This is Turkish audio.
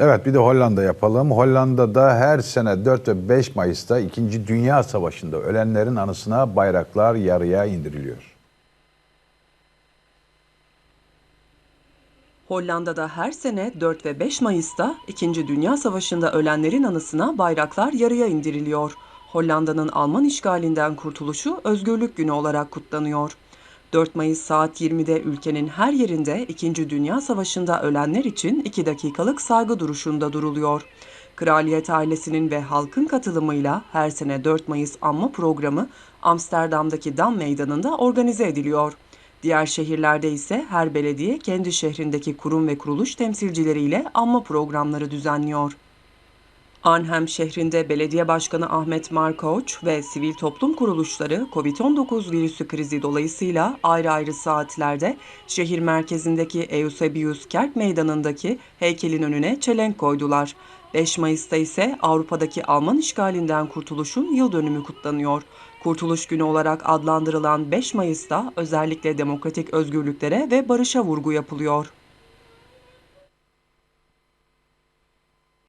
Evet bir de Hollanda yapalım. Hollanda'da her sene 4 ve 5 Mayıs'ta 2. Dünya Savaşı'nda ölenlerin anısına bayraklar yarıya indiriliyor. Hollanda'da her sene 4 ve 5 Mayıs'ta 2. Dünya Savaşı'nda ölenlerin anısına bayraklar yarıya indiriliyor. Hollanda'nın Alman işgalinden kurtuluşu Özgürlük Günü olarak kutlanıyor. 4 Mayıs saat 20'de ülkenin her yerinde 2. Dünya Savaşı'nda ölenler için 2 dakikalık saygı duruşunda duruluyor. Kraliyet ailesinin ve halkın katılımıyla her sene 4 Mayıs anma programı Amsterdam'daki Dam Meydanı'nda organize ediliyor. Diğer şehirlerde ise her belediye kendi şehrindeki kurum ve kuruluş temsilcileriyle anma programları düzenliyor. Arnhem şehrinde belediye başkanı Ahmet Markoç ve sivil toplum kuruluşları COVID-19 virüsü krizi dolayısıyla ayrı ayrı saatlerde şehir merkezindeki Eusebius Kerk Meydanı'ndaki heykelin önüne çelenk koydular. 5 Mayıs'ta ise Avrupa'daki Alman işgalinden kurtuluşun yıl dönümü kutlanıyor. Kurtuluş Günü olarak adlandırılan 5 Mayıs'ta özellikle demokratik özgürlüklere ve barışa vurgu yapılıyor.